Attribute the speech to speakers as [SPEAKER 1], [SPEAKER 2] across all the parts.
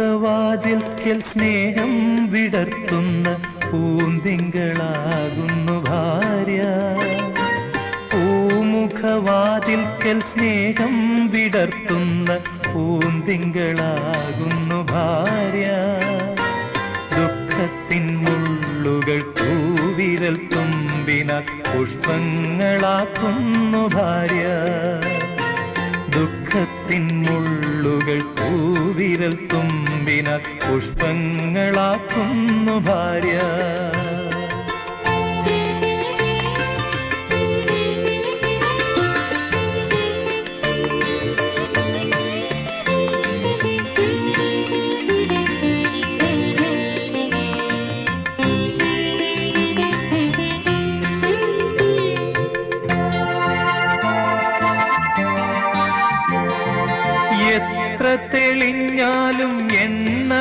[SPEAKER 1] പൂമുഖവാതിൽക്കൽ സ്നേഹം വിടർത്തുന്ന പൂന്തിങ്കളാകുന്നു ഭാര്യ. പൂമുഖവാതിൽക്കൽ സ്നേഹം വിടർത്തുന്ന പൂന്തിങ്കളാകുന്നു ഭാര്യ. ദുഃഖത്തിൻ മുള്ളുകൾ തൂവിരൽ തുമ്പിനാൽ പുഷ്പങ്ങളാക്കുന്നു ഭാര്യ. ദുഃഖത്തിൻ മുള്ളുകൾ പൂവിരൽ തുമ്പിനാൽ പുഷ്പങ്ങളാക്കുന്നു ഭാര്യ.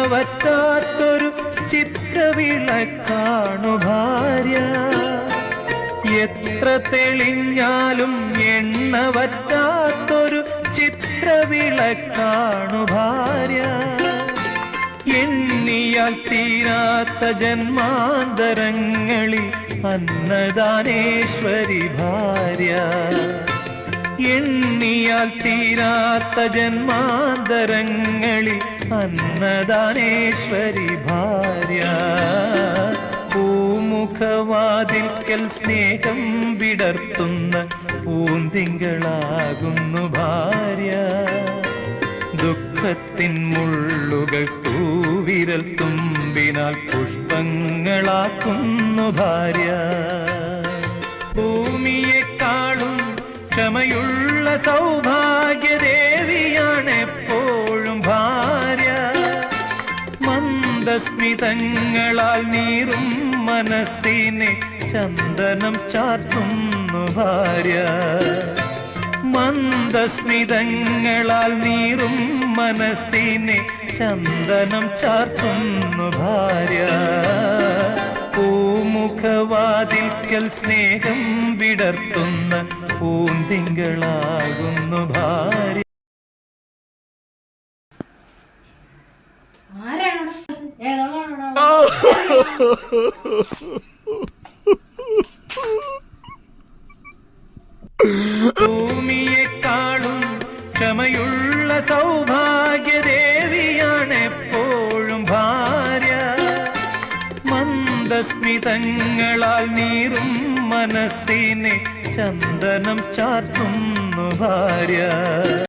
[SPEAKER 1] വറ്റാത്തൊരു ചിത്രവിളക്കാണു ഭാര്യ. എത്ര തെളിഞ്ഞാലും എണ്ണ വറ്റാത്തൊരു ചിത്രവിളക്കാണു ഭാര്യ. എണ്ണിയാൽ തീരാത്ത ജന്മാന്തരങ്ങളിൽ അന്നദാനേശ്വരി ഭാര്യ. എണ്ണിയാൽ തീരാത്ത ജന്മാന്തരങ്ങളിൽ അന്നദാനേശ്വരി ഭാര്യ. പൂമുഖവാതിൽക്കൽ സ്നേഹം വിടർത്തുന്ന പൂന്തിങ്കളാകുന്നു ഭാര്യ. ദുഃഖത്തിൻ മുള്ളുകൾ തൂവിരൽ തുമ്പിനാൽ പുഷ്പങ്ങളാക്കുന്നു ഭാര്യ. ക്ഷമയുള്ള സൗഭാഗ്യദേവിയാണ് എപ്പോഴും ഭാര്യ. മന്ദസ്മിതങ്ങളാൽ നീറും മനസ്സിനെ ചന്ദനം ചാർത്തുന്നു ഭാര്യ. മന്ദസ്മിതങ്ങളാൽ നീറും മനസ്സിനെ ചന്ദനം ചാർത്തുന്നു ഭാര്യ. പൂമുഖവാതിൽക്കൽ സ്നേഹം വിടർത്തുന്ന പൂന്തിങ്കളാകുന്നു ഭാര്യ.
[SPEAKER 2] ഏതാണോ
[SPEAKER 1] ഭൂമിയെക്കാളും ക്ഷമയുള്ള സൗഭാഗ്യദേവിയാണ് എപ്പോഴും ഭാര്യ. മന്ദസ്മിതങ്ങളാൽ നീറും മനസ്സിനെ ചന്ദനം ചാർത്തുന്നു ഭാര്യ.